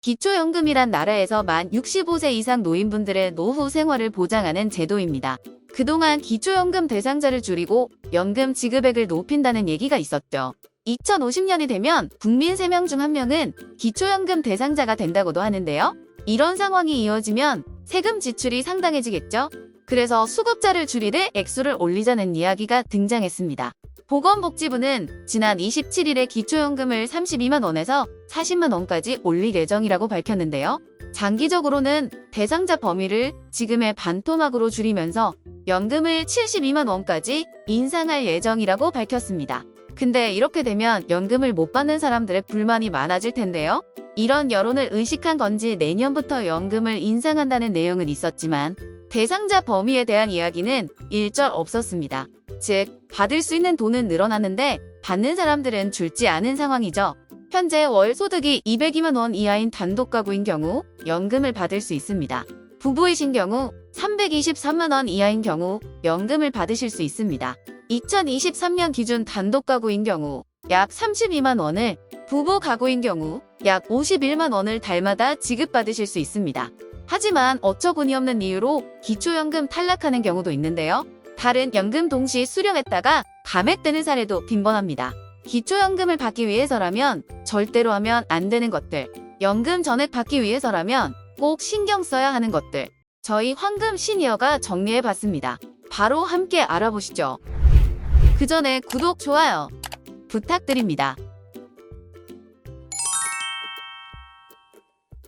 기초연금이란 나라에서 만 65세 이상 노인분들의 노후 생활을 보장하는 제도입니다. 그동안 기초연금 대상자를 줄이고 연금 지급액을 높인다는 얘기가 있었죠. 2050년이 되면 국민 3명 중 1명은 기초연금 대상자가 된다고도 하는데요. 이런 상황이 이어지면 세금 지출이 상당해지겠죠. 그래서 수급자를 줄이되 액수를 올리자는 이야기가 등장했습니다. 보건복지부는 지난 27일에 기초연금을 32만 원에서 40만 원까지 올릴 예정이라고 밝혔는데요. 장기적으로는 대상자 범위를 지금의 반토막으로 줄이면서 연금을 72만 원까지 인상할 예정이라고 밝혔습니다. 근데 이렇게 되면 연금을 못 받는 사람들의 불만이 많아질 텐데요. 이런 여론을 의식한 건지 내년부터 연금을 인상한다는 내용은 있었지만 대상자 범위에 대한 이야기는 일절 없었습니다. 즉, 받을 수 있는 돈은 늘어났는데 받는 사람들은 줄지 않은 상황이죠. 현재 월 소득이 202만 원 이하인 단독 가구인 경우 연금을 받을 수 있습니다. 부부이신 경우 323만 원 이하인 경우 연금을 받으실 수 있습니다. 2023년 기준 단독 가구인 경우 약 32만 원을 부부 가구인 경우 약 51만 원을 달마다 지급받으실 수 있습니다. 하지만 어처구니 없는 이유로 기초연금 탈락하는 경우도 있는데요. 다른 연금 동시 수령했다가 감액되는 사례도 빈번합니다. 기초연금을 받기 위해서라면 절대로 하면 안 되는 것들, 연금 전액 받기 위해서라면 꼭 신경 써야 하는 것들, 저희 황금 시니어가 정리해 봤습니다. 바로 함께 알아보시죠. 그 전에 구독, 좋아요 부탁드립니다.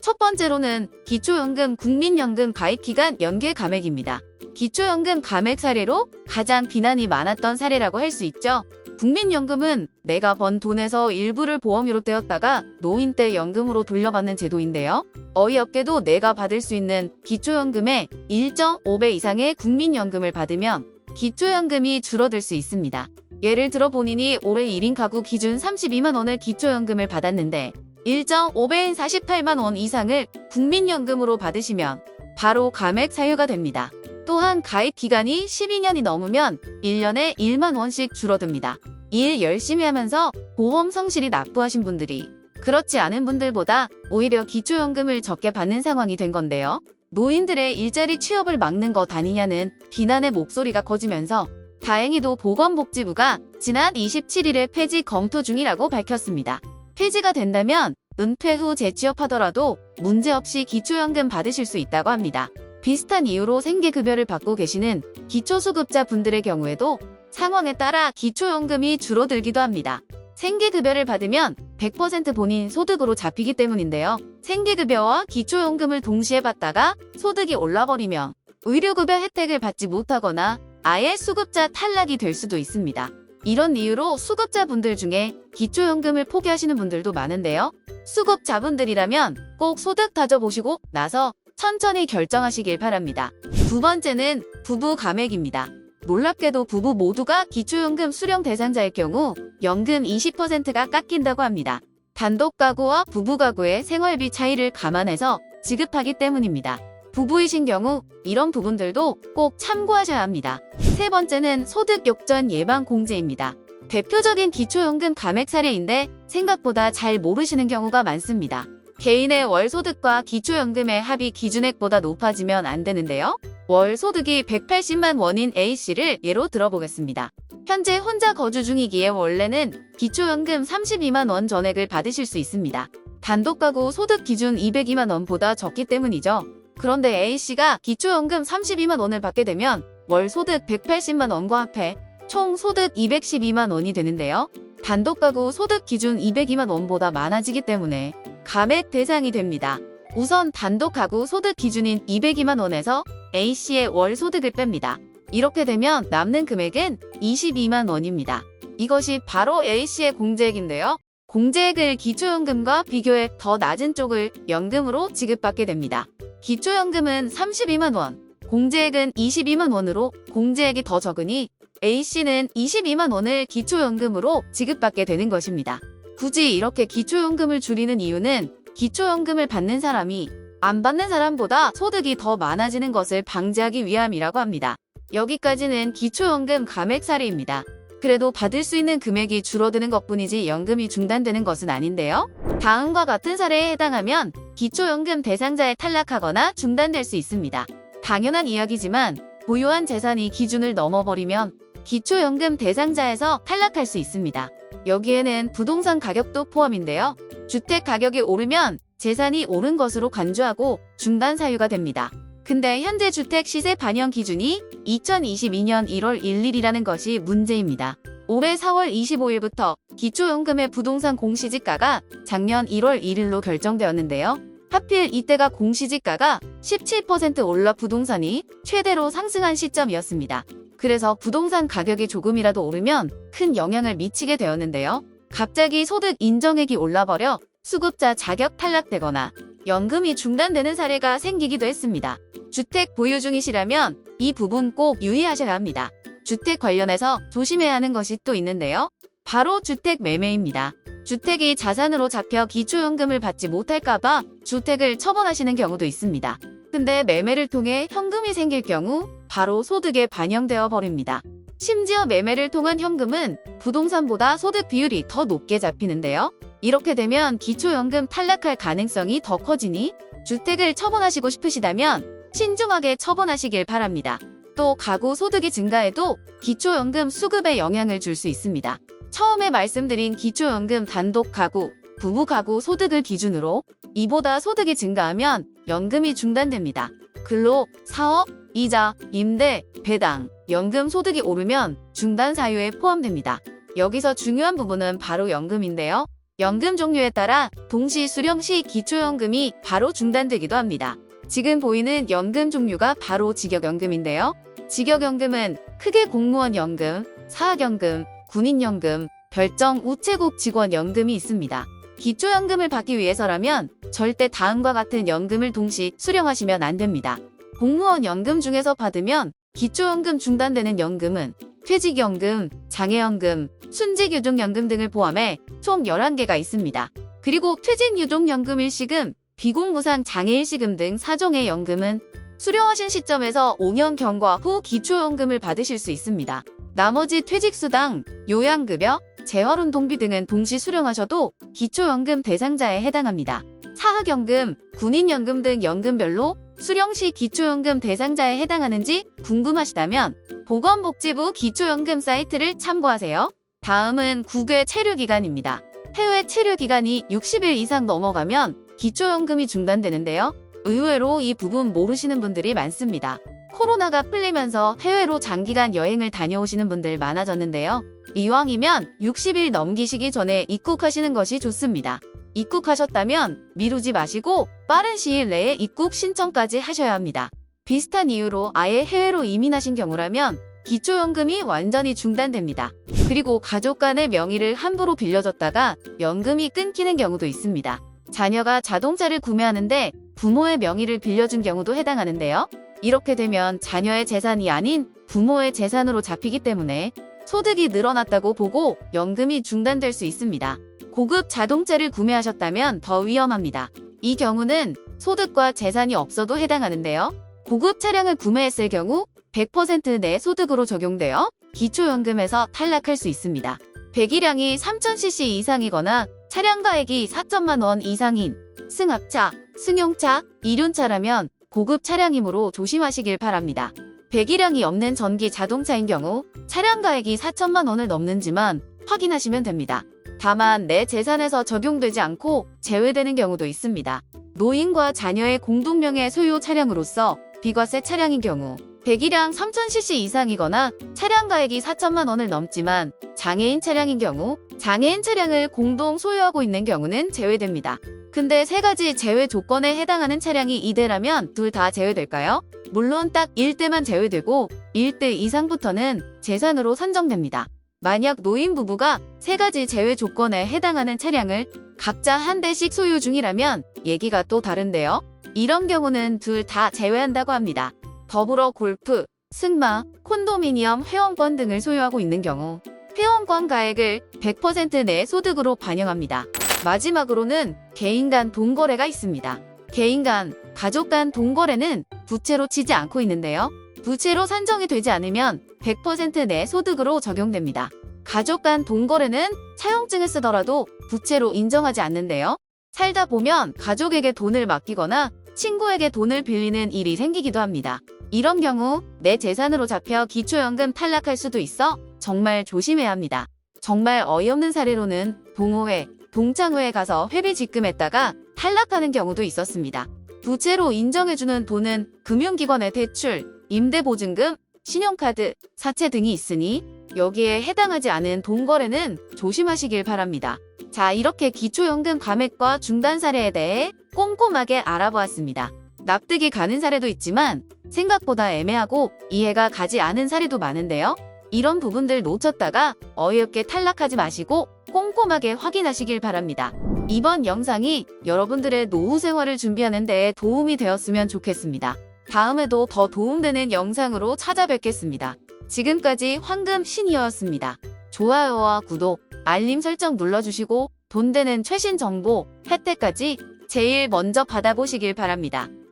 첫 번째로는 기초연금 국민연금 가입기간 연계 감액입니다. 기초연금 감액 사례로 가장 비난이 많았던 사례라고 할 수 있죠. 국민연금은 내가 번 돈에서 일부를 보험료로 떼었다가 노인 때 연금으로 돌려받는 제도인데요. 어이없게도 내가 받을 수 있는 기초연금의 1.5배 이상의 국민연금을 받으면 기초연금이 줄어들 수 있습니다. 예를 들어 본인이 올해 1인 가구 기준 32만 원을 기초연금을 받았는데 1.5배인 48만 원 이상을 국민연금으로 받으시면 바로 감액 사유가 됩니다. 또한 가입 기간이 12년이 넘으면 1년에 1만 원씩 줄어듭니다. 일 열심히 하면서 보험 성실히 납부하신 분들이 그렇지 않은 분들보다 오히려 기초연금을 적게 받는 상황이 된 건데요. 노인들의 일자리 취업을 막는 것 아니냐는 비난의 목소리가 커지면서 다행히도 보건복지부가 지난 27일에 폐지 검토 중이라고 밝혔습니다. 폐지가 된다면 은퇴 후 재취업하더라도 문제없이 기초연금 받으실 수 있다고 합니다. 비슷한 이유로 생계급여를 받고 계시는 기초수급자 분들의 경우에도 상황에 따라 기초연금이 줄어들기도 합니다. 생계급여를 받으면 100% 본인 소득으로 잡히기 때문인데요. 생계급여와 기초연금을 동시에 받다가 소득이 올라버리면 의료급여 혜택을 받지 못하거나 아예 수급자 탈락이 될 수도 있습니다. 이런 이유로 수급자분들 중에 기초연금을 포기하시는 분들도 많은데요. 수급자분들이라면 꼭 소득 다져보시고 나서 천천히 결정하시길 바랍니다. 두 번째는 부부 감액입니다. 놀랍게도 부부 모두가 기초연금 수령 대상자일 경우 연금 20%가 깎인다고 합니다. 단독 가구와 부부 가구의 생활비 차이를 감안해서 지급하기 때문입니다. 부부이신 경우 이런 부분들도 꼭 참고하셔야 합니다. 세 번째는 소득 욕전 예방 공제입니다. 대표적인 기초연금 감액 사례인데 생각보다 잘 모르시는 경우가 많습니다. 개인의 월 소득과 기초연금의 합의 기준액보다 높아지면 안 되는데요. 월 소득이 180만 원인 A씨를 예로 들어보겠습니다. 현재 혼자 거주 중이기에 원래는 기초연금 32만 원 전액을 받으실 수 있습니다. 단독 가구 소득 기준 202만 원보다 적기 때문이죠. 그런데 A씨가 기초연금 32만 원을 받게 되면 월 소득 180만 원과 합해 총 소득 212만 원이 되는데요. 단독 가구 소득 기준 202만 원보다 많아지기 때문에 감액 대상이 됩니다. 우선 단독 가구 소득 기준인 202만 원에서 A씨의 월 소득을 뺍니다. 이렇게 되면 남는 금액은 22만 원입니다. 이것이 바로 A씨의 공제액인데요. 공제액을 기초연금과 비교해 더 낮은 쪽을 연금으로 지급받게 됩니다. 기초연금은 32만 원, 공제액은 22만 원으로 공제액이 더 적으니 A씨는 22만 원을 기초연금으로 지급받게 되는 것입니다. 굳이 이렇게 기초연금을 줄이는 이유는 기초연금을 받는 사람이 안 받는 사람보다 소득이 더 많아지는 것을 방지하기 위함이라고 합니다. 여기까지는 기초연금 감액 사례입니다. 그래도 받을 수 있는 금액이 줄어드는 것뿐이지 연금이 중단되는 것은 아닌데요. 다음과 같은 사례에 해당하면 기초연금 대상자에 탈락하거나 중단될 수 있습니다. 당연한 이야기지만 보유한 재산이 기준을 넘어버리면 기초연금 대상자에서 탈락할 수 있습니다. 여기에는 부동산 가격도 포함인데요. 주택 가격이 오르면 재산이 오른 것으로 간주하고 중단 사유가 됩니다. 근데 현재 주택 시세 반영 기준이 2022년 1월 1일이라는 것이 문제입니다. 올해 4월 25일부터 기초연금의 부동산 공시지가가 작년 1월 1일로 결정되었는데요. 하필 이때가 공시지가가 17% 올라 부동산이 최대로 상승한 시점이었습니다. 그래서 부동산 가격이 조금이라도 오르면 큰 영향을 미치게 되었는데요. 갑자기 소득 인정액이 올라버려 수급자 자격 탈락되거나 연금이 중단되는 사례가 생기기도 했습니다. 주택 보유 중이시라면 이 부분 꼭 유의하셔야 합니다. 주택 관련해서 조심해야 하는 것이 또 있는데요. 바로 주택 매매입니다. 주택이 자산으로 잡혀 기초연금을 받지 못할까봐 주택을 처분하시는 경우도 있습니다. 근데 매매를 통해 현금이 생길 경우 바로 소득에 반영되어 버립니다. 심지어 매매를 통한 현금은 부동산보다 소득 비율이 더 높게 잡히는데요. 이렇게 되면 기초연금 탈락할 가능성이 더 커지니 주택을 처분하시고 싶으시다면 신중하게 처분하시길 바랍니다. 또 가구 소득이 증가해도 기초연금 수급에 영향을 줄 수 있습니다. 처음에 말씀드린 기초연금 단독 가구, 부부 가구 소득을 기준으로 이보다 소득이 증가하면 연금이 중단됩니다. 근로, 사업, 이자, 임대, 배당, 연금 소득이 오르면 중단 사유에 포함됩니다. 여기서 중요한 부분은 바로 연금인데요. 연금 종류에 따라 동시 수령 시 기초연금이 바로 중단되기도 합니다. 지금 보이는 연금 종류가 바로 직역연금인데요. 직역연금은 크게 공무원 연금, 사학연금, 군인연금, 별정 우체국 직원 연금이 있습니다. 기초연금을 받기 위해서라면 절대 다음과 같은 연금을 동시 수령하시면 안 됩니다. 공무원 연금 중에서 받으면 기초연금 중단되는 연금은 퇴직연금, 장애연금, 순직유족연금 등을 포함해 총 11개가 있습니다. 그리고 퇴직유족연금 일시금, 비공무상 장애일시금 등 사종의 연금은 수령하신 시점에서 5년 경과 후 기초연금을 받으실 수 있습니다. 나머지 퇴직수당, 요양급여, 재활운동비 등은 동시 수령하셔도 기초연금 대상자에 해당합니다. 사학연금, 군인연금 등 연금별로 수령 시 기초연금 대상자에 해당하는지 궁금하시다면 보건복지부 기초연금 사이트를 참고하세요. 다음은 국외 체류기간입니다. 해외 체류기간이 60일 이상 넘어가면 기초연금이 중단되는데요. 의외로 이 부분 모르시는 분들이 많습니다. 코로나가 풀리면서 해외로 장기간 여행을 다녀오시는 분들 많아졌는데요. 이왕이면 60일 넘기시기 전에 입국하시는 것이 좋습니다. 입국하셨다면 미루지 마시고 빠른 시일 내에 입국 신청까지 하셔야 합니다. 비슷한 이유로 아예 해외로 이민하신 경우라면 기초연금이 완전히 중단됩니다. 그리고 가족 간의 명의를 함부로 빌려줬다가 연금이 끊기는 경우도 있습니다. 자녀가 자동차를 구매하는데 부모의 명의를 빌려준 경우도 해당하는데요. 이렇게 되면 자녀의 재산이 아닌 부모의 재산으로 잡히기 때문에 소득이 늘어났다고 보고 연금이 중단될 수 있습니다. 고급 자동차를 구매하셨다면 더 위험합니다. 이 경우는 소득과 재산이 없어도 해당하는데요. 고급 차량을 구매했을 경우 100%내 소득으로 적용되어 기초연금에서 탈락할 수 있습니다. 배기량이 3000cc 이상이거나 차량 가액이 4천만 원 이상인 승합차, 승용차, 이륜차라면 고급 차량이므로 조심하시길 바랍니다. 배기량이 없는 전기 자동차인 경우 차량 가액이 4천만 원을 넘는지만 확인하시면 됩니다. 다만 내 재산에서 적용되지 않고 제외되는 경우도 있습니다. 노인과 자녀의 공동명의 소유 차량으로서 비과세 차량인 경우 배기량 3000cc 이상이거나 차량 가액이 4천만 원을 넘지만 장애인 차량인 경우 장애인 차량을 공동 소유하고 있는 경우는 제외됩니다. 근데 세 가지 제외 조건에 해당하는 차량이 이대라면 둘 다 제외될까요? 물론 딱 1대만 제외되고 1대 이상부터는 재산으로 산정됩니다. 만약 노인 부부가 세 가지 제외 조건에 해당하는 차량을 각자 한 대씩 소유 중이라면 얘기가 또 다른데요. 이런 경우는 둘 다 제외한다고 합니다. 더불어 골프, 승마, 콘도미니엄 회원권 등을 소유하고 있는 경우 회원권 가액을 100%내 소득으로 반영합니다. 마지막으로는 개인 간 돈거래가 있습니다. 개인 간, 가족 간 돈거래는 부채로 치지 않고 있는데요. 부채로 산정이 되지 않으면 100%내 소득으로 적용됩니다. 가족 간 돈 거래는 차용증을 쓰더라도 부채로 인정하지 않는데요. 살다 보면 가족에게 돈을 맡기거나 친구에게 돈을 빌리는 일이 생기기도 합니다. 이런 경우 내 재산으로 잡혀 기초연금 탈락할 수도 있어 정말 조심해야 합니다. 정말 어이없는 사례로는 동호회, 동창회에 가서 회비 직금했다가 탈락하는 경우도 있었습니다. 부채로 인정해주는 돈은 금융기관의 대출, 임대보증금, 신용카드, 사채 등이 있으니 여기에 해당하지 않은 돈 거래는 조심하시길 바랍니다. 자, 이렇게 기초연금 감액과 중단 사례에 대해 꼼꼼하게 알아보았습니다. 납득이 가는 사례도 있지만 생각보다 애매하고 이해가 가지 않은 사례도 많은데요. 이런 부분들 놓쳤다가 어이없게 탈락하지 마시고 꼼꼼하게 확인하시길 바랍니다. 이번 영상이 여러분들의 노후 생활을 준비하는 데 도움이 되었으면 좋겠습니다. 다음에도 더 도움되는 영상으로 찾아뵙겠습니다. 지금까지 황금 신이었습니다. 좋아요와 구독, 알림 설정 눌러주시고 돈 되는 최신 정보, 혜택까지 제일 먼저 받아보시길 바랍니다.